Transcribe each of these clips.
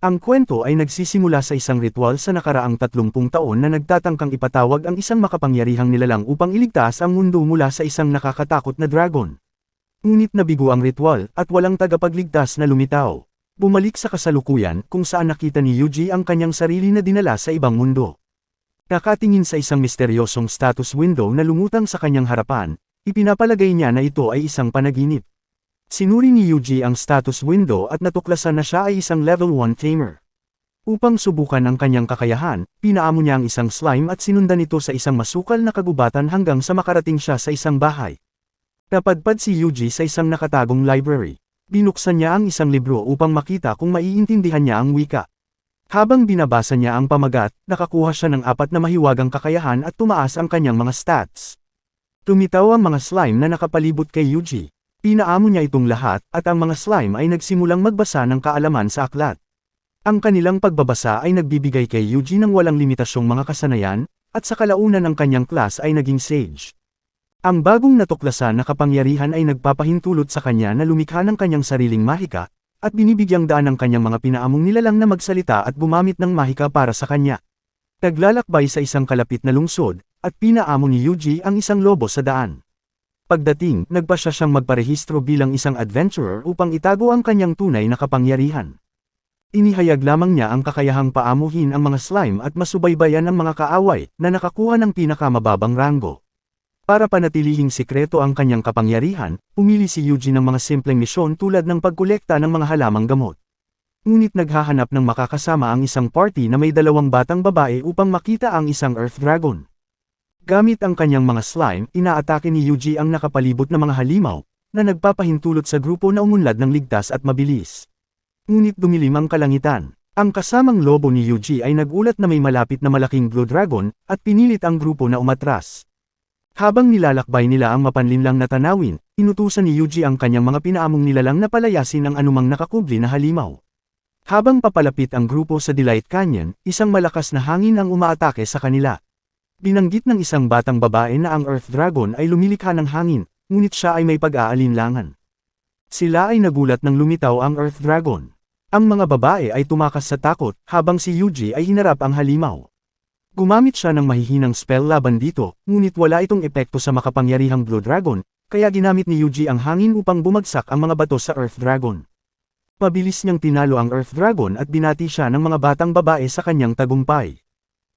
Ang kwento ay nagsisimula sa isang ritual sa nakaraang 30 taon na nagtatangkang ipatawag ang isang makapangyarihang nilalang upang iligtas ang mundo mula sa isang nakakatakot na dragon. Ngunit nabigo ang ritual at walang tagapagligtas na lumitaw. Bumalik sa kasalukuyan kung saan nakita ni Yuji ang kanyang sarili na dinala sa ibang mundo. Nakatingin sa isang misteryosong status window na lumutang sa kanyang harapan, ipinapalagay niya na ito ay isang panaginip. Sinuri ni Yuji ang status window at natuklasan na siya ay isang level 1 tamer. Upang subukan ang kanyang kakayahan, pinaamo niya ang isang slime at sinundan ito sa isang masukal na kagubatan hanggang sa makarating siya sa isang bahay. Napadpad si Yuji sa isang nakatagong library. Binuksan niya ang isang libro upang makita kung maiintindihan niya ang wika. Habang binabasa niya ang pamagat, nakakuha siya ng apat na mahiwagang kakayahan at tumaas ang kanyang mga stats. Tumitaw ang mga slime na nakapalibot kay Yuji. Pinaamo niya itong lahat, at ang mga slime ay nagsimulang magbasa ng kaalaman sa aklat. Ang kanilang pagbabasa ay nagbibigay kay Yuji ng walang limitasyong mga kasanayan, at sa kalaunan ng kanyang class ay naging sage. Ang bagong natuklasan na kapangyarihan ay nagpapahintulot sa kanya na lumikha ng kanyang sariling mahika, at binibigyang daan ng kanyang mga pinaamong nilalang na magsalita at gumamit ng mahika para sa kanya. Naglalakbay sa isang kalapit na lungsod, at pinaamo ni Yuji ang isang lobo sa daan. Pagdating, nagpasya siyang magparehistro bilang isang adventurer upang itago ang kanyang tunay na kapangyarihan. Inihayag lamang niya ang kakayahang paamuhin ang mga slime at masubaybayan ang mga kaaway na nakakuha ng pinakamababang ranggo. Para panatilihing sikreto ang kanyang kapangyarihan, pumili si Yuji ng mga simpleng misyon tulad ng pagkolekta ng mga halamang gamot. Ngunit naghahanap ng makakasama ang isang party na may dalawang batang babae upang makita ang isang Earth Dragon. Gamit ang kanyang mga slime, inaatake ni Yuji ang nakapalibot na mga halimaw, na nagpapahintulot sa grupo na umunlad ng ligtas at mabilis. Ngunit dumilim ang kalangitan. Ang kasamang lobo ni Yuji ay nagulat na may malapit na malaking Blue Dragon, at pinilit ang grupo na umatras. Habang nilalakbay nila ang mapanlinlang na tanawin, inutusan ni Yuji ang kanyang mga pinaamong nilalang na palayasin ang anumang nakakubli na halimaw. Habang papalapit ang grupo sa Delight Canyon, isang malakas na hangin ang umaatake sa kanila. Binanggit ng isang batang babae na ang Earth Dragon ay lumilikha ng hangin, ngunit siya ay may pag-aalinlangan. Sila ay nagulat nang lumitaw ang Earth Dragon. Ang mga babae ay tumakas sa takot, habang si Yuji ay hinarap ang halimaw. Gumamit siya ng mahihinang spell laban dito, ngunit wala itong epekto sa makapangyarihang Blue Dragon, kaya ginamit ni Yuji ang hangin upang bumagsak ang mga bato sa Earth Dragon. Mabilis niyang tinalo ang Earth Dragon at binati siya ng mga batang babae sa kanyang tagumpay.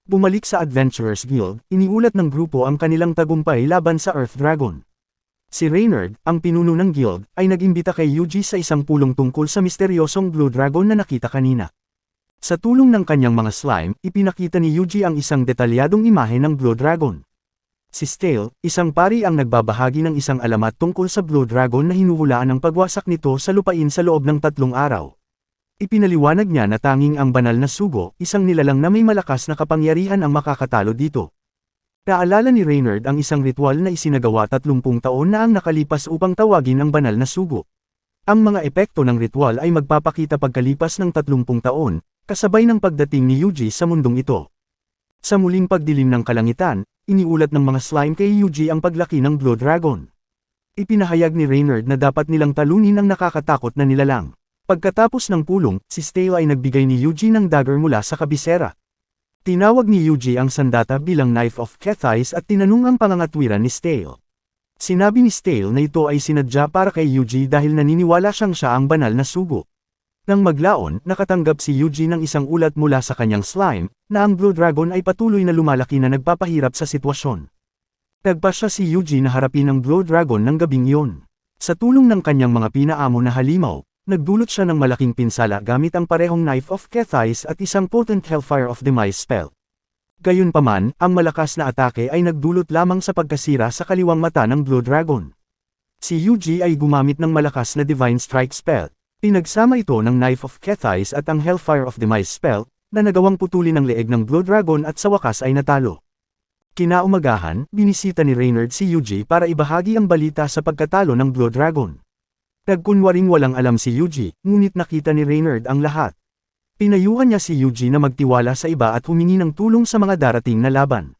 Bumalik sa Adventurers Guild, iniulat ng grupo ang kanilang tagumpay laban sa Earth Dragon. Si Reynard, ang pinuno ng guild, ay nagimbita kay Yuji sa isang pulong tungkol sa misteryosong Blue Dragon na nakita kanina. Sa tulong ng kanyang mga slime, ipinakita ni Yuji ang isang detalyadong imahe ng Blue Dragon. Si Stale, isang pari ang nagbabahagi ng isang alamat tungkol sa Blue Dragon na hinuhulaan ng pagwasak nito sa lupain sa loob ng tatlong araw. Ipinaliwanag niya na tanging ang banal na sugo, isang nilalang na may malakas na kapangyarihan ang makakatalo dito. Naalala ni Reynard ang isang ritual na isinagawa 30 taon na ang nakalipas upang tawagin ang banal na sugo. Ang mga epekto ng ritual ay magpapakita pagkalipas ng 30 taon, kasabay ng pagdating ni Yuji sa mundong ito. Sa muling pagdilim ng kalangitan, iniulat ng mga slime kay Yuji ang paglaki ng Blue Dragon. Ipinahayag ni Reynard na dapat nilang talunin ang nakakatakot na nilalang. Pagkatapos ng pulong, si Stale ay nagbigay ni Yuji ng dagger mula sa kabisera. Tinawag ni Yuji ang sandata bilang Knife of Kethize at tinanong ang pangangatwiran ni Stale. Sinabi ni Stale na ito ay sinadya para kay Yuji dahil naniniwala siyang siya ang banal na sugo. Nang maglaon, nakatanggap si Yuji ng isang ulat mula sa kanyang slime, na ang Blue Dragon ay patuloy na lumalaki na nagpapahirap sa sitwasyon. Nagpasya si Yuji na harapin ang Blue Dragon ng gabing iyon. Sa tulong ng kanyang mga pinaamo na halimaw, Nagdulot siya ng malaking pinsala gamit ang parehong Knife of Kethize at isang potent Hellfire of Demise spell. Gayunpaman, ang malakas na atake ay nagdulot lamang sa pagkasira sa kaliwang mata ng Blue Dragon. Si Yuji ay gumamit ng malakas na Divine Strike spell. Pinagsama ito ng Knife of Kethize at ang Hellfire of Demise spell, na nagawang putulin ang leeg ng Blue Dragon at sa wakas ay natalo. Kinaumagahan, binisita ni Reynard si Yuji para ibahagi ang balita sa pagkatalo ng Blue Dragon. Nagkunwaring walang alam si Yuji, ngunit nakita ni Reynard ang lahat. Pinayuhan niya si Yuji na magtiwala sa iba at humingi ng tulong sa mga darating na laban.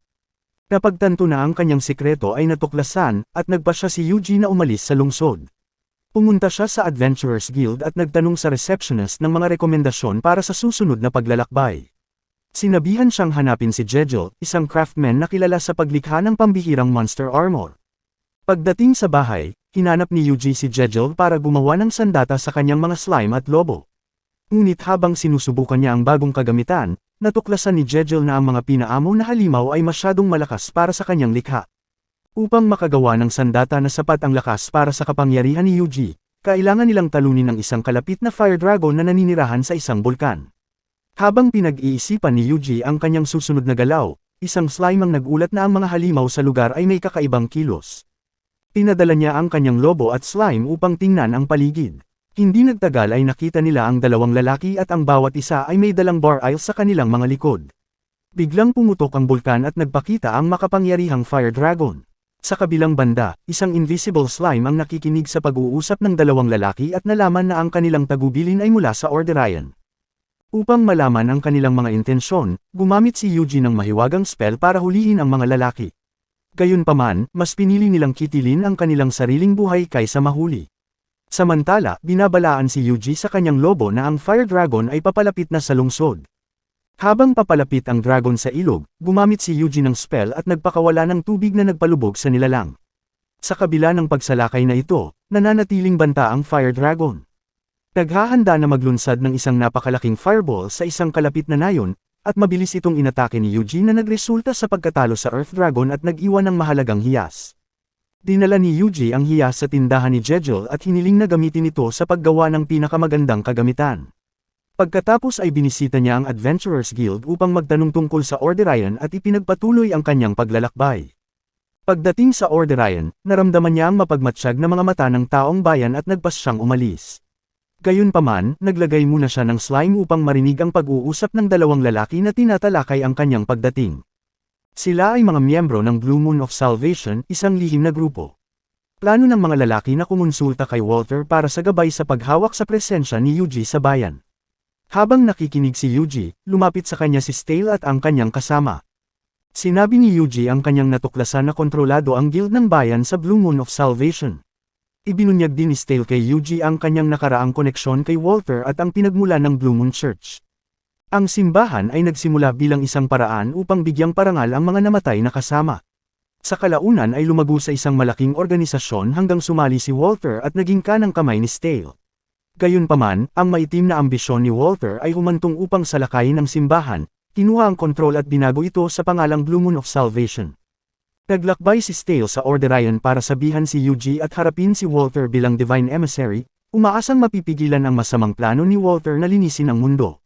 Napagtanto na ang kanyang sikreto ay natuklasan, at nagpa siya si Yuji na umalis sa lungsod. Pumunta siya sa Adventurers Guild at nagtanong sa receptionist ng mga rekomendasyon para sa susunod na paglalakbay. Sinabihan siyang hanapin si Jejel, isang craftsman na kilala sa paglikha ng pambihirang monster armor. Pagdating sa bahay, hinanap ni Yuji si Jejel para gumawa ng sandata sa kanyang mga slime at lobo. Ngunit habang sinusubukan niya ang bagong kagamitan, natuklasan ni Jejel na ang mga pinaamo na halimaw ay masyadong malakas para sa kanyang likha. Upang makagawa ng sandata na sapat ang lakas para sa kapangyarihan ni Yuji, kailangan nilang talunin ng isang kalapit na fire dragon na naninirahan sa isang bulkan. Habang pinag-iisipan ni Yuji ang kanyang susunod na galaw, isang slime ang nagulat na ang mga halimaw sa lugar ay may kakaibang kilos. Pinadala niya ang kanyang lobo at slime upang tingnan ang paligid. Hindi nagtagal ay nakita nila ang dalawang lalaki at ang bawat isa ay may dalang bar aisle sa kanilang mga likod. Biglang pumutok ang bulkan at nagpakita ang makapangyarihang fire dragon. Sa kabilang banda, isang invisible slime ang nakikinig sa pag-uusap ng dalawang lalaki at nalaman na ang kanilang tagubilin ay mula sa Orderian. Upang malaman ang kanilang mga intensyon, gumamit si Yuji ng mahiwagang spell para hulihin ang mga lalaki. Gayunpaman, mas pinili nilang kitilin ang kanilang sariling buhay kaysa mahuli. Samantala, binabalaan si Yuji sa kanyang lobo na ang Fire Dragon ay papalapit na sa lungsod. Habang papalapit ang dragon sa ilog, gumamit si Yuji ng spell at nagpakawala ng tubig na nagpalubog sa nilalang. Sa kabila ng pagsalakay na ito, nananatiling banta ang Fire Dragon. Naghahanda na maglunsad ng isang napakalaking fireball sa isang kalapit na nayon, at mabilis itong inatake ni Eugene na nagresulta sa pagkatalo sa Earth Dragon at nag-iwan ng mahalagang hiyas. Dinala ni Yuji ang hiyas sa tindahan ni Jejel at hiniling na gamitin ito sa paggawa ng pinakamagandang kagamitan. Pagkatapos ay binisita niya ang Adventurers Guild upang magtanong tungkol sa Orderian at ipinagpatuloy ang kanyang paglalakbay. Pagdating sa Orderian, naramdaman niya ang mapagmatsyag na mga mata ng taong bayan at nagpas siyang umalis. Gayunpaman, naglagay muna siya ng slime upang marinig ang pag-uusap ng dalawang lalaki na tinatalakay ang kanyang pagdating. Sila ay mga miyembro ng Blue Moon of Salvation, isang lihim na grupo. Plano ng mga lalaki na kumonsulta kay Walter para sa gabay sa paghawak sa presensya ni Yuji sa bayan. Habang nakikinig si Yuji, lumapit sa kanya si Stale at ang kanyang kasama. Sinabi ni Yuji ang kanyang natuklasan na kontrolado ang guild ng bayan sa Blue Moon of Salvation. Ibinunyag din ni Stale kay Yuji ang kanyang nakaraang koneksyon kay Walter at ang pinagmula ng Blue Moon Church. Ang simbahan ay nagsimula bilang isang paraan upang bigyang parangal ang mga namatay na kasama. Sa kalaunan ay lumago sa isang malaking organisasyon hanggang sumali si Walter at naging kanang kamay ni Stale. Gayunpaman, ang maitim na ambisyon ni Walter ay humantong upang salakayin ang simbahan, kinuha ang kontrol at binago ito sa pangalang Blue Moon of Salvation. Naglakbay si Stale sa Orderian para sabihan si Yuji at harapin si Walter bilang Divine Emissary, umaasang mapipigilan ang masamang plano ni Walter na linisin ang mundo.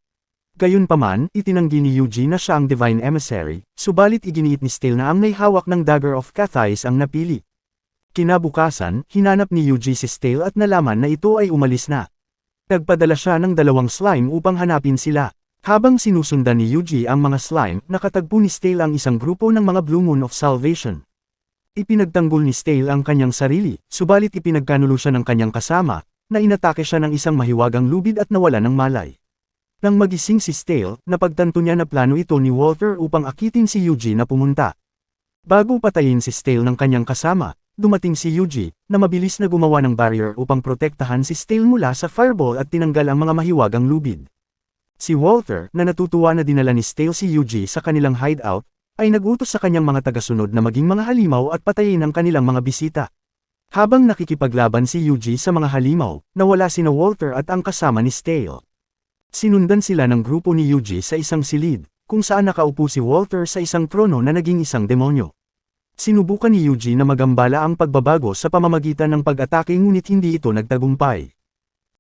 Gayunpaman, itinanggi ni Yuji na siya ang Divine Emissary, subalit iginiit ni Stale na ang may hawak ng Dagger of Cathais ang napili. Kinabukasan, hinanap ni Yuji si Stale at nalaman na ito ay umalis na. Nagpadala siya ng dalawang slime upang hanapin sila. Habang sinusundan ni Yuji ang mga slime, nakatagpo ni Stale ang isang grupo ng mga Blue Moon of Salvation. Ipinagtanggol ni Stale ang kanyang sarili, subalit ipinagkanulo siya ng kanyang kasama, na inatake siya ng isang mahiwagang lubid at nawala ng malay. Nang magising si Stale, napagtanto niya na plano ito ni Walter upang akitin si Yuji na pumunta. Bago patayin si Stale ng kanyang kasama, dumating si Yuji, na mabilis na gumawa ng barrier upang protektahan si Stale mula sa fireball at tinanggal ang mga mahiwagang lubid. Si Walter, na natutuwa na dinala ni Stale si Yuji sa kanilang hideout, ay nagutos sa kanyang mga tagasunod na maging mga halimaw at patayin ang kanilang mga bisita. Habang nakikipaglaban si Yuji sa mga halimaw, nawala sina Walter at ang kasama ni Stale. Sinundan sila ng grupo ni Yuji sa isang silid, kung saan nakaupo si Walter sa isang trono na naging isang demonyo. Sinubukan ni Yuji na magambala ang pagbabago sa pamamagitan ng pag-atake ngunit hindi ito nagtagumpay.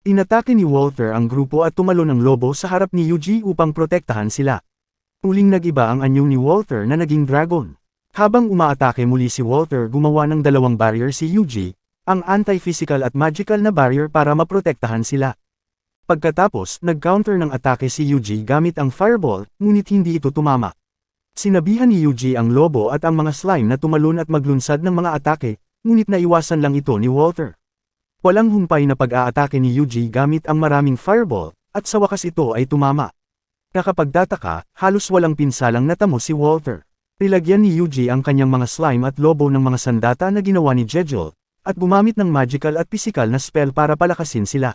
Inatake ni Walter ang grupo at tumalon ang lobo sa harap ni Yuji upang protektahan sila. Uling nagiba ang anyo ni Walter na naging dragon. Habang umaatake muli si Walter gumawa ng dalawang barrier si Yuji, ang anti-physical at magical na barrier para maprotektahan sila. Pagkatapos, nag-counter ng atake si Yuji gamit ang fireball, ngunit hindi ito tumama. Sinabihan ni Yuji ang lobo at ang mga slime na tumalon at maglunsad ng mga atake, ngunit naiwasan lang ito ni Walter. Walang humpay na pag-aatake ni Yuji gamit ang maraming fireball, at sa wakas ito ay tumama. Nakapagtataka, halos walang pinsalang natamo si Walter. Nilagyan ni Yuji ang kanyang mga slime at lobo ng mga sandata na ginawa ni Jejel, at gumamit ng magical at physical na spell para palakasin sila.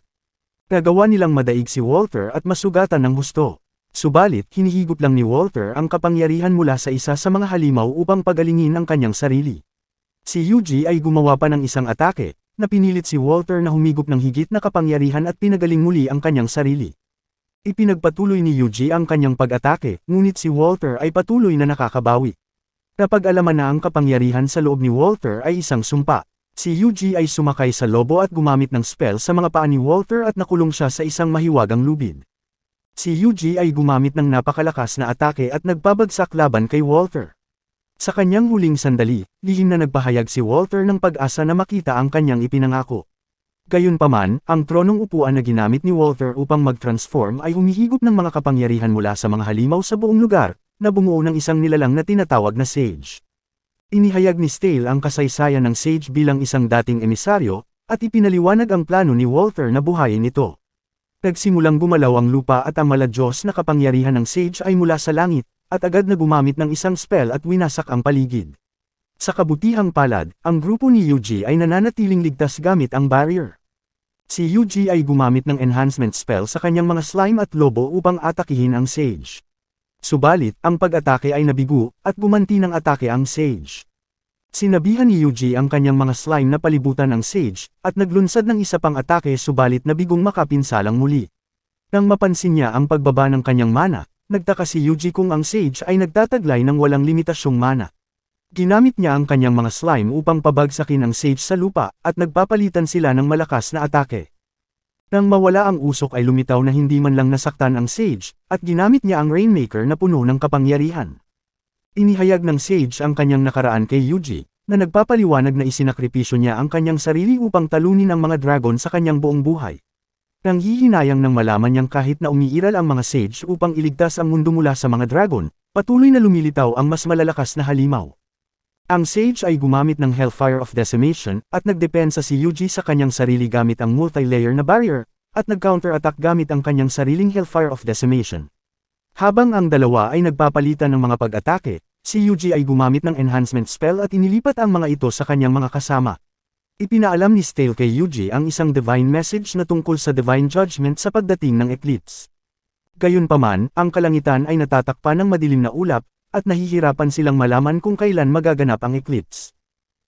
Nagawa nilang madaig si Walter at masugatan ng husto. Subalit, hinihigop lang ni Walter ang kapangyarihan mula sa isa sa mga halimaw upang pagalingin ang kanyang sarili. Si Yuji ay gumawa pa ng isang atake, na pinilit si Walter na humigop ng higit na kapangyarihan at pinagaling muli ang kanyang sarili. Ipinagpatuloy ni Yuji ang kanyang pag-atake, ngunit si Walter ay patuloy na nakakabawi. Napag-alaman na ang kapangyarihan sa loob ni Walter ay isang sumpa. Si Yuji ay sumakay sa lobo at gumamit ng spell sa mga paa ni Walter at nakulong siya sa isang mahiwagang lubid. Si Yuji ay gumamit ng napakalakas na atake at nagpabagsak laban kay Walter. Sa kanyang huling sandali, lihim na nagpahayag si Walter ng pag-asa na makita ang kanyang ipinangako. Gayunpaman, ang tronong upuan na ginamit ni Walter upang mag-transform ay humihigop ng mga kapangyarihan mula sa mga halimaw sa buong lugar, na bumuo ng isang nilalang na tinatawag na Sage. Inihayag ni Stale ang kasaysayan ng Sage bilang isang dating emisaryo, at ipinaliwanag ang plano ni Walter na buhayin ito. Nagsimulang gumalaw ang lupa at ang maladyos na kapangyarihan ng Sage ay mula sa langit, at agad na gumamit ng isang spell at winasak ang paligid. Sa kabutihang palad, ang grupo ni Yuji ay nananatiling ligtas gamit ang barrier. Si Yuji ay gumamit ng enhancement spell sa kanyang mga slime at lobo upang atakihin ang Sage. Subalit, ang pag-atake ay nabigo, at gumanti ng atake ang Sage. Sinabihan ni Yuji ang kanyang mga slime na palibutan ng Sage, at naglunsad ng isa pang atake subalit nabigong makapinsalang muli. Nang mapansin niya ang pagbaba ng kanyang mana, nagtaka si Yuji kung ang Sage ay nagtataglay ng walang limitasyong mana. Ginamit niya ang kanyang mga slime upang pabagsakin ang Sage sa lupa, at nagpapalitan sila ng malakas na atake. Nang mawala ang usok ay lumitaw na hindi man lang nasaktan ang Sage, at ginamit niya ang Rainmaker na puno ng kapangyarihan. Inihayag ng Sage ang kanyang nakaraan kay Yuji, na nagpapaliwanag na isinakripisyo niya ang kanyang sarili upang talunin ang mga dragon sa kanyang buong buhay. Nang hihinayang nang malaman niyang kahit na umiiral ang mga Sage upang iligtas ang mundo mula sa mga dragon, patuloy na lumilitaw ang mas malalakas na halimaw. Ang Sage ay gumamit ng Hellfire of Decimation, at nagdepensa si Yuji sa kanyang sarili gamit ang multi-layer na barrier, at nag-counter-attack gamit ang kanyang sariling Hellfire of Decimation. Habang ang dalawa ay nagpapalitan ng mga pag-atake, si Yuji ay gumamit ng enhancement spell at inilipat ang mga ito sa kanyang mga kasama. Ipinaalam ni Stale kay Yuji ang isang divine message na tungkol sa divine judgment sa pagdating ng eclipse. Gayunpaman, ang kalangitan ay natatakpan ng madilim na ulap, at nahihirapan silang malaman kung kailan magaganap ang eclipse.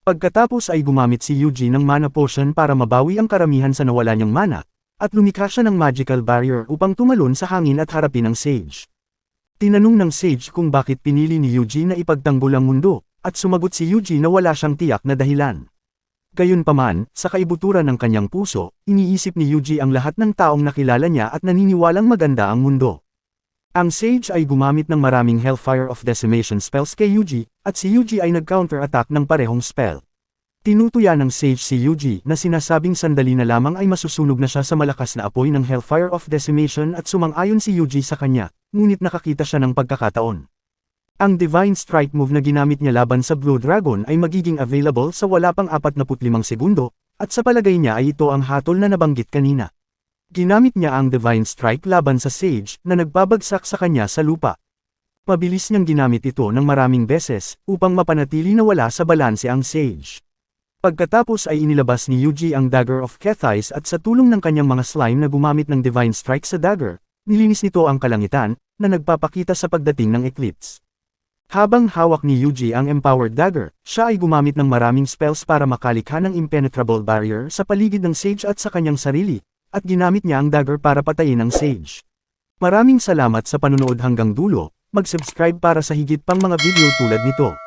Pagkatapos ay gumamit si Yuji ng mana potion para mabawi ang karamihan sa nawala niyang mana, at lumikha siya ng magical barrier upang tumalon sa hangin at harapin ang Sage. Tinanong ng Sage kung bakit pinili ni Yuji na ipagtanggol ang mundo, at sumagot si Yuji na wala siyang tiyak na dahilan. Gayunpaman, sa kaibuturan ng kanyang puso, iniisip ni Yuji ang lahat ng taong nakilala niya at naniniwalang maganda ang mundo. Ang Sage ay gumamit ng maraming Hellfire of Decimation spells kay Yuji, at si Yuji ay nag-counter-attack ng parehong spell. Tinutuya ng Sage si Yuji na sinasabing sandali na lamang ay masusunog na siya sa malakas na apoy ng Hellfire of Decimation at sumang-ayon si Yuji sa kanya, ngunit nakakita siya ng pagkakataon. Ang Divine Strike move na ginamit niya laban sa Blue Dragon ay magiging available sa wala pang 45 segundo, at sa palagay niya ay ito ang hatol na nabanggit kanina. Ginamit niya ang Divine Strike laban sa Sage na nagbabagsak sa kanya sa lupa. Mabilis niyang ginamit ito ng maraming beses upang mapanatili na wala sa balanse ang Sage. Pagkatapos ay inilabas ni Yuji ang Dagger of Kethais at sa tulong ng kanyang mga slime na gumamit ng Divine Strike sa dagger, nilinis nito ang kalangitan, na nagpapakita sa pagdating ng eclipse. Habang hawak ni Yuji ang Empowered Dagger, siya ay gumamit ng maraming spells para makalikha ng impenetrable barrier sa paligid ng Sage at sa kanyang sarili, at ginamit niya ang dagger para patayin ang Sage. Maraming salamat sa panunood hanggang dulo, mag-subscribe para sa higit pang mga video tulad nito.